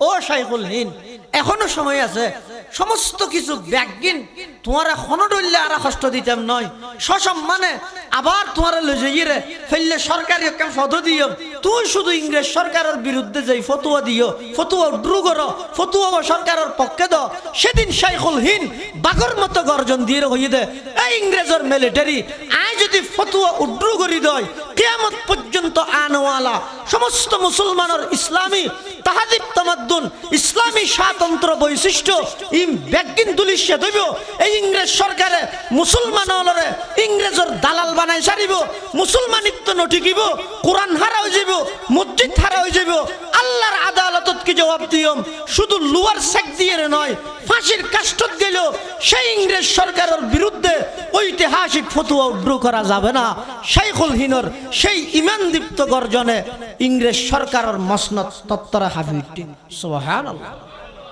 ও শাইখুল হিন এখনও সময় আছে, সমস্ত কিছু ব্যাগিন তোমার এখনও ডললে আর কষ্ট দিতাম নয়। সসম্মানে আবার তোমার লই যাই ফেললে সরকারি কাম সদ দিও তুই শুধু ইংরেজ সরকারের বিরুদ্ধে যাই ফতুয়া দিও, ফতুয়া উড্রু করো, ফতুয়া সরকারের পক্ষে দাও। সেদিন শাইখুল হিন বাগর মতো গর্জন দিয়ে হইয়ে দে, এই ইংরেজের মিলিটারি ফতুয়া উড্রু করি দয়। কিয়ামত পর্যন্ত আনওয়ালা সমস্ত মুসলমানের ইসলামী তাহাদিব তামাদ্দুন, ইসলামী স্বাতন্ত্র বৈশিষ্ট্য ইম ব্যাগিন দইব এই ইংরেজ সরকারে মুসলমান দালাল বানাই সারিব, মুসলমানিত্ব নটিকিব কোরআন হারা হয়ে যাব মসজিদ হারা হয়ে যাব আল্লাহর আদালতত কি জবাব দিয়ম? শুধু লুয়ার সেক দিয়ে নয়, ফাঁসির কাষ্টত গেল সেই ইংরেজ সরকারের বিরুদ্ধে ঐতিহাসিক ফতুয়া উড্র করা যাবে না। সেই হিনর সেই ইমান দীপ্ত গর্জনে ইংরেজ সরকারের মসনদ তত্তরা হাফি সোহান